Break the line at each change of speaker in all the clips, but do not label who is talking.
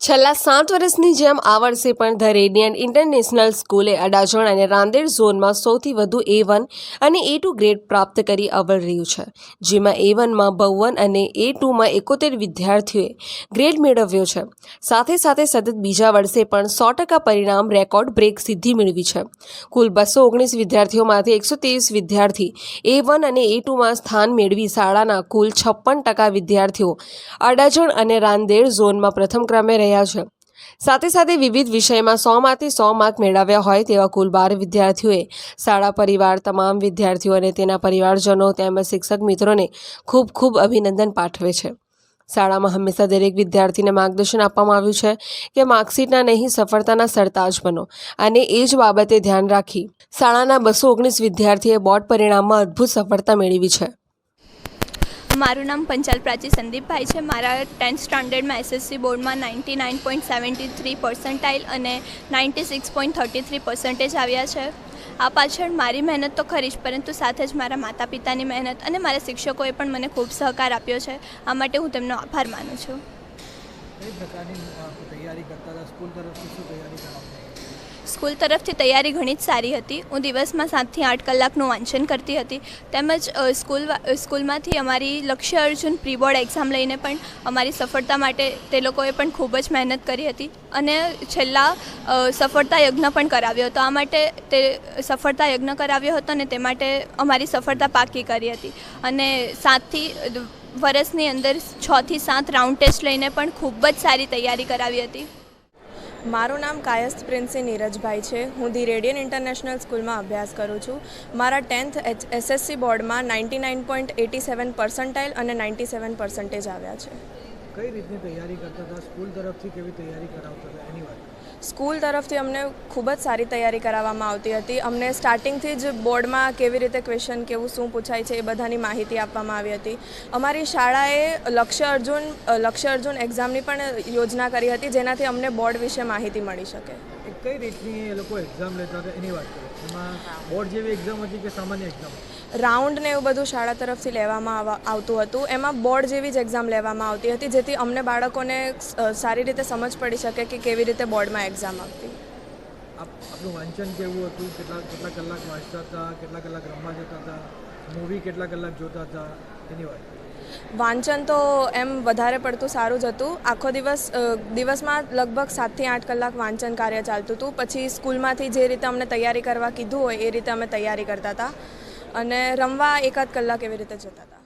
છેલ્લા સાત વર્ષની જેમ આ વર્ષે પણ ધ રેડિયન ઇન્ટરનેશનલ સ્કૂલે અડાજણ અને રાંદેર ઝોનમાં સૌથી વધુ એ વન અને એ ટુ ગ્રેડ પ્રાપ્ત કરી અવળ રહ્યું છે, જેમાં એ વનમાં બાવન અને એ ટુમાં એકોતેર વિદ્યાર્થીઓએ ગ્રેડ મેળવ્યો છે. સાથે સાથે સતત બીજા વર્ષે પણ સો ટકા પરિણામ રેકોર્ડ બ્રેક સિદ્ધિ મેળવી છે. કુલ બસો ઓગણીસ વિદ્યાર્થીઓમાંથી એકસો ત્રેવીસ વિદ્યાર્થી એ વન અને એ ટુમાં સ્થાન મેળવી શાળાના કુલ છપ્પન ટકા વિદ્યાર્થીઓ અડાજણ અને રાંદેર ઝોનમાં પ્રથમ ક્રમે રહ્યા છે. સાથે સાથે વિવિધ વિષયમાં સોમાંથી સો માર્ક મેળવ્યા હોય તેવા કુલ બાર વિદ્યાર્થીઓએ શાળા પરિવાર, તમામ વિદ્યાર્થીઓ અને તેના પરિવારજનો તેમજ શિક્ષક મિત્રોને ખૂબ ખૂબ અભિનંદન પાઠવે છે. શાળામાં હંમેશા દરેક વિદ્યાર્થીને માર્ગદર્શન આપવામાં આવ્યું છે કે માર્કશીટના નહીં, સફળતાના સરતાજ બનો. અને એ જ બાબતે ધ્યાન રાખી શાળાના બસો ઓગણીસ વિદ્યાર્થીએ બોર્ડ પરિણામમાં અદ્ભુત સફળતા મેળવી છે.
મારું નામ પંચાલ પ્રાચી સંદીપભાઈ છે. મારા ટેન્થ સ્ટાન્ડર્ડમાં એસએસસી બોર્ડમાં ninety nine point seventy three percentile અને ninety six point thirty three percentage આવ્યા છે. આ પાછળ મારી મહેનત તો ખરી જ, પરંતુ સાથે જ મારા માતા પિતાની મહેનત અને મારા શિક્ષકોએ પણ મને ખૂબ સહકાર આપ્યો છે. આ માટે હું તેમનો આભાર માનું છું.
કઈ પ્રકારની તૈયારી કરતા હતા? સ્કૂલ તરફથી શું તૈયારી કરાવતા
સ્કૂલ તરફથી તૈયારી ઘણી જ સારી હતી. હું દિવસમાં સાતથી આઠ કલાકનું વાંચન કરતી હતી. તેમજ સ્કૂલ સ્કૂલમાંથી અમારી લક્ષ્ય અર્જુન પ્રી બોર્ડ એક્ઝામ લઈને પણ અમારી સફળતા માટે તે લોકોએ પણ ખૂબ જ મહેનત કરી હતી અને છેલ્લા સફળતા યજ્ઞ પણ કરાવ્યો હતો. આ માટે તે સફળતા યજ્ઞ કરાવ્યો હતો અને તે માટે અમારી સફળતા પાકી કરી હતી. અને સાતથી વર્ષની અંદર છથી સાત રાઉન્ડ ટેસ્ટ લઈને પણ ખૂબ જ સારી તૈયારી કરાવી હતી.
મારું નામ કાયસ્થ પ્રિન્સી નીરજભાઈ છે. હું ધી રેડિયન ઇન્ટરનેશનલ સ્કૂલમાં અભ્યાસ કરું છું. મારા ટેન્થ એસએસસી બોર્ડમાં ninety nine point eighty seven percentile અને નાઇન્ટી સેવન પર્સન્ટેજ આવ્યા છે.
કઈ રીતની તૈયારી કરતા હતા? સ્કૂલ તરફથી કેવી તૈયારી કરાવતા હતા? એની વાત.
સ્કૂલ તરફથી અમને ખૂબ જ સારી તૈયારી કરાવવામાં આવતી હતી. અમને સ્ટાર્ટિંગથી જ બોર્ડમાં કેવી રીતે ક્વેશ્ચન કેવું શું પૂછાય છે એ બધાની માહિતી આપવામાં આવી હતી. અમારી શાળાએ લક્ષ્ય અર્જુન લક્ષ્ય અર્જુન એક્ઝામની પણ યોજના કરી હતી જેનાથી અમને બોર્ડ વિશે માહિતી મળી શકે.
કઈ રીતની એ લોકો એક્ઝામ લેતા હતા? એની વાત કરો. એમાં બોર્ડ જેવી એક્ઝામ હતી કે સામાન્ય એક્ઝામ
રાઉન્ડ ને એવું બધું શાળા તરફથી લેવામાં આવતું હતું. એમાં બોર્ડ જેવી જ એક્ઝામ લેવામાં આવતી હતી જેથી અમને બાળકોને સારી રીતે સમજ પડી શકે કે કેવી રીતે બોર્ડમાં એક્ઝામ
આવતી. આપનું વાંચન કેવું હતું? કેટલા કેટલા કલાક વાંચતા હતા? કેટલા કલાક રમવા જતા હતા? મૂવી કેટલા કલાક જોતા હતા? એની વાત.
વાંચન તો એમ વધારે પડતું સારું જ હતું. આખો દિવસ દિવસમાં લગભગ સાતથી આઠ કલાક વાંચન કાર્ય ચાલતું હતું. પછી સ્કૂલમાંથી જે રીતે અમને તૈયારી કરવા કીધું હોય એ રીતે અમે તૈયારી કરતા હતા. અને રમવા એકાદ કલાક એવી રીતે જતા હતા.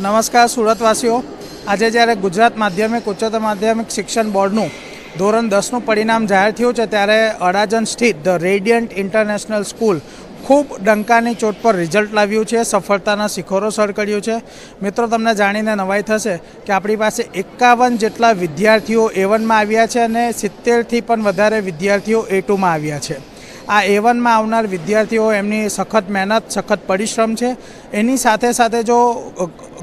નમસ્કાર સુરતવાસીઓ. આજે જ્યારે ગુજરાત માધ્યમિક, ઉચ્ચતર માધ્યમિક શિક્ષણ બોર્ડનું ધોરણ દસનું પરિણામ જાહેર થયું છે, ત્યારે અડાજન સ્થિત ધ રેડિયન્ટ ઇન્ટરનેશનલ સ્કૂલ ખૂબ ડંકાની ચોટ પર રિઝલ્ટ લાવ્યું છે, સફળતાના શિખરો સર કર્યું છે. મિત્રો, તમને જાણીને નવાઈ થશે કે આપણી પાસે એકાવન જેટલા વિદ્યાર્થીઓ એ વનમાં આવ્યા છે અને સિત્તેરથી પણ વધારે વિદ્યાર્થીઓ એ ટુમાં આવ્યા છે. આ એ વનમાં આવનાર વિદ્યાર્થીઓ એમની સખત મહેનત, સખત પરિશ્રમ છે. એની સાથે સાથે જો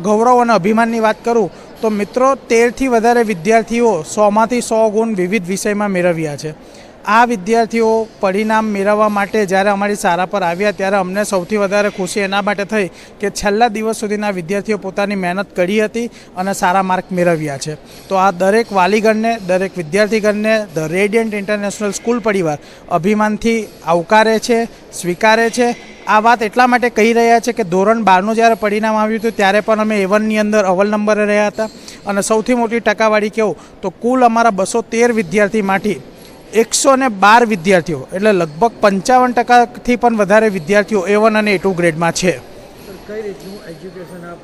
ગૌરવ અને અભિમાનની વાત કરું, તો મિત્રો તેરથી વધારે વિદ્યાર્થીઓ સોમાંથી સો ગુણ વિવિધ વિષયમાં મેળવ્યા છે. આ વિદ્યાર્થીઓ પરિણામ મેળવવા માટે જ્યારે અમારી શાળા પર આવ્યા ત્યારે અમને સૌથી વધારે ખુશી એના માટે થઈ કે છેલ્લા દિવસ સુધીના વિદ્યાર્થીઓ પોતાની મહેનત કરી હતી અને સારા માર્ક મેળવ્યા છે. તો આ દરેક વાલીગણને, દરેક વિદ્યાર્થીગણને, ધ રેડિયન્ટ ઇન્ટરનેશનલ સ્કૂલ પરિવાર અભિમાનથી આવકારે છે, સ્વીકારે છે. આ વાત એટલા માટે કહી રહ્યા છે કે ધોરણ બારનું જ્યારે પરિણામ આવ્યું હતું ત્યારે પણ અમે એવનની અંદર અવલ નંબરે રહ્યા હતા. અને સૌથી મોટી ટકાવારી કહું તો કુલ અમારા બસો તેર વિદ્યાર્થીમાંથી એકસો ને બાર વિદ્યાર્થીઓ એટલે લગભગ પંચાવન ટકાથી પણ વધારે વિદ્યાર્થીઓ એ વન અને એ ટુ ગ્રેડમાં છે.
કઈ રીતનું એજ્યુકેશન આપ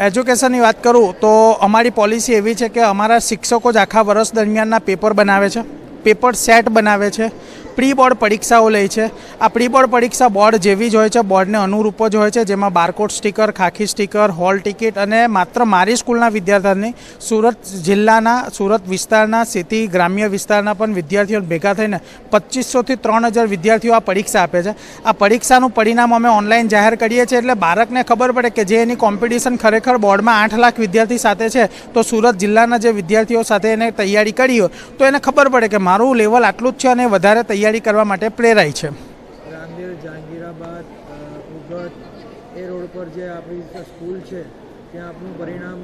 એજ્યુકેશનની વાત કરું તો અમારી પોલિસી એવી છે કે અમારા શિક્ષકો જ આખા વર્ષ દરમિયાનના પેપર બનાવે છે પેપર સેટ બનાવે છે પ્રી બોર્ડ પરીક્ષાઓ લે છે. આ પ્રી બોર્ડ પરીક્ષા બોર્ડ જેવી જ હોય છે. બોર્ડને અનુરૂપ જ હોય છે. જેમાં બારકોડ સ્ટીકર, ખાખી સ્ટીકર, હોલ ટિકિટ અને માત્ર મારી સ્કૂલના વિદ્યાર્થીઓની સુરત જિલ્લાના, સુરત વિસ્તારના, સિટી ગ્રામ્ય વિસ્તારના પણ વિદ્યાર્થીઓ ભેગા થઈને પચીસોથી ત્રણ હજાર વિદ્યાર્થીઓ આ પરીક્ષા આપે છે. આ પરીક્ષાનું પરિણામ અમે ઓનલાઈન જાહેર કરીએ છીએ એટલે બાળકને ખબર પડે કે જે એની કોમ્પિટિશન ખરેખર બોર્ડમાં આઠ લાખ વિદ્યાર્થી સાથે છે, તો સુરત જિલ્લાના જે વિદ્યાર્થીઓ સાથે એને તૈયારી કરી હોય, તો એને ખબર પડે કે મારું લેવલ આટલું જ છે અને વધારે તૈયારી કરવા માટે પ્રેરાય છે.
રામદેવ જહાંગીરાબાદ રોડ પર જે આપણી સ્કૂલ છે ત્યાં આપનું પરિણામ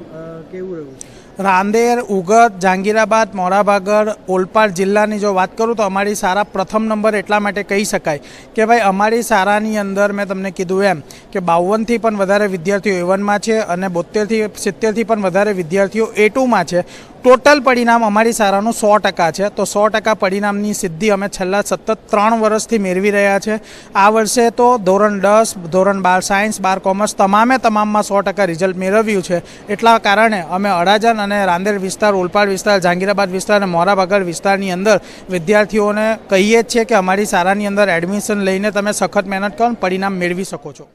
કેવું રહ્યું છે?
રાંદેર ઉગત જહાંગીરાબાદ મોરાભાગર ઓલપાડ જિલ્લાની જો વાત કરું તો અમારી શાળા પ્રથમ નંબર એટલા માટે કહી શકાય કે ભાઈ અમારી શાળાની અંદર મેં તમને કીધું એમ કે બાવનથી પણ વધારે વિદ્યાર્થીઓ એ વનમાં છે અને બોતેરથી સિત્તેરથી પણ વધારે વિદ્યાર્થીઓ એ ટુમાં છે. ટોટલ પરિણામ અમારી શાળાનું સો ટકા છે. તો સો ટકા પરિણામની સિદ્ધિ અમે છેલ્લા સતત ત્રણ વર્ષથી મેળવી રહ્યા છે. આ વર્ષે તો ધોરણ દસ, ધોરણ બાર સાયન્સ, બાર કોમર્સ તમામે તમામમાં સો ટકા રિઝલ્ટ મેળવ્યું છે. એટલા કારણે અમે અડાજણ અને રાંદેર વિસ્તાર ઓલપાડ વિસ્તાર જહાંગીરાબાદ વિસ્તાર અને મોરાભાગર વિસ્તારની અંદર વિદ્યાર્થીઓને કહીએ જ છીએ કે અમારી શાળાની અંદર એડમિશન લઈને તમે સખત મહેનત કરો પરિણામ મેળવી શકો છો.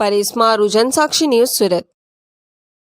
પરેશ મારુજન સાક્ષી ન્યૂઝ સુરત.